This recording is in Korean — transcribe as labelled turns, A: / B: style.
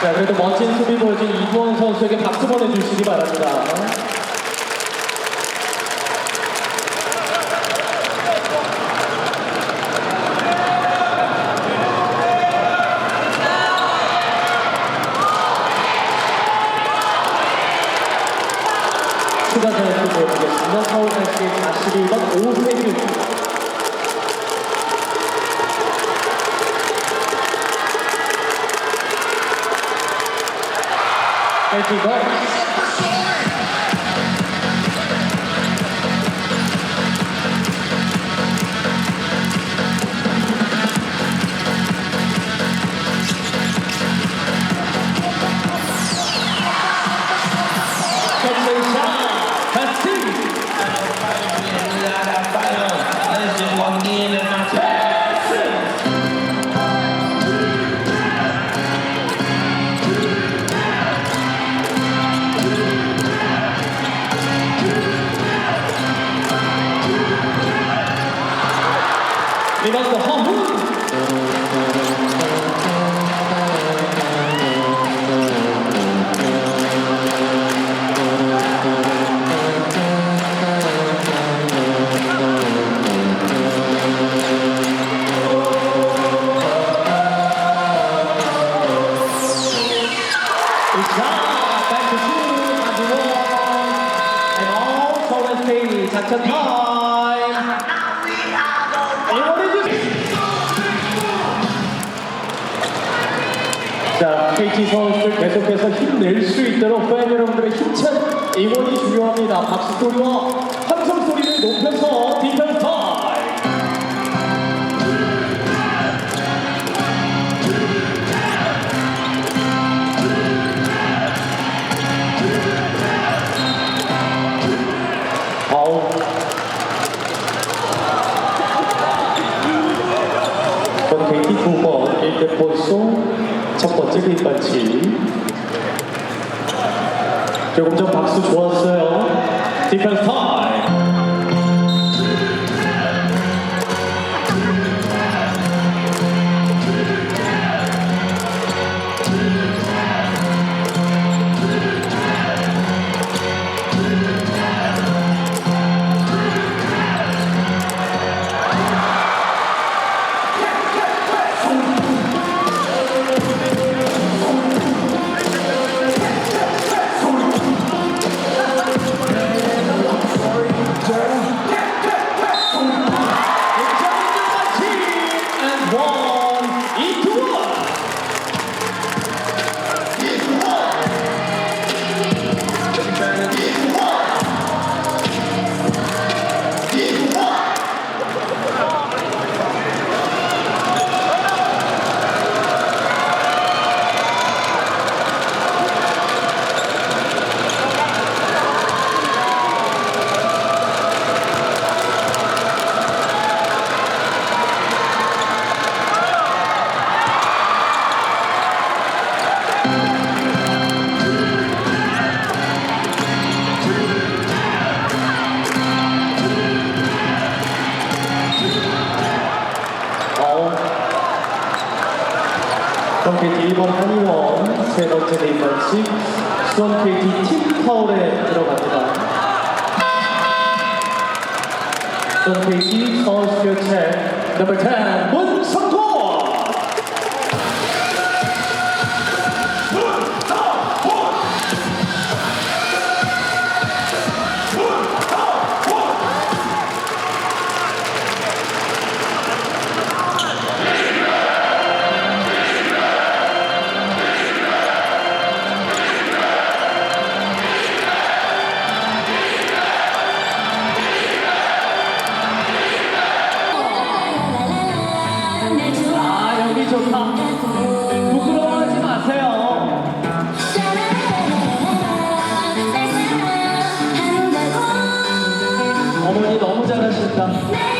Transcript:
A: 자, 그래도 멋진 수비 보여준 이두원 선수에게 박수 보내주시기 바랍니다. 추가 선수 보여드리겠습니다. 서울FC의 41번 오세균. 헬피 It's time. And what did you? 자, KT 선수들 계속해서 힘낼 수 있도록 팬 여러분들의 힘찬 응원이 중요합니다. 박수 소리와 함성 소리를 높여서 디펜스 타임. 아우. 전 KT 9번 1대 볼송 첫 번째 뒷반치 조금 전 박수 좋았어요. 디펜스 타 KT 1번 한의원 세 번째 데이번씩 수원 KT 팀 파울에 들어갑니다. 수원 KT 서울 스퀘어 체 넘버 10 문성호 좋다. 부끄러워하지 마세요. 어머니 너무 잘하신다.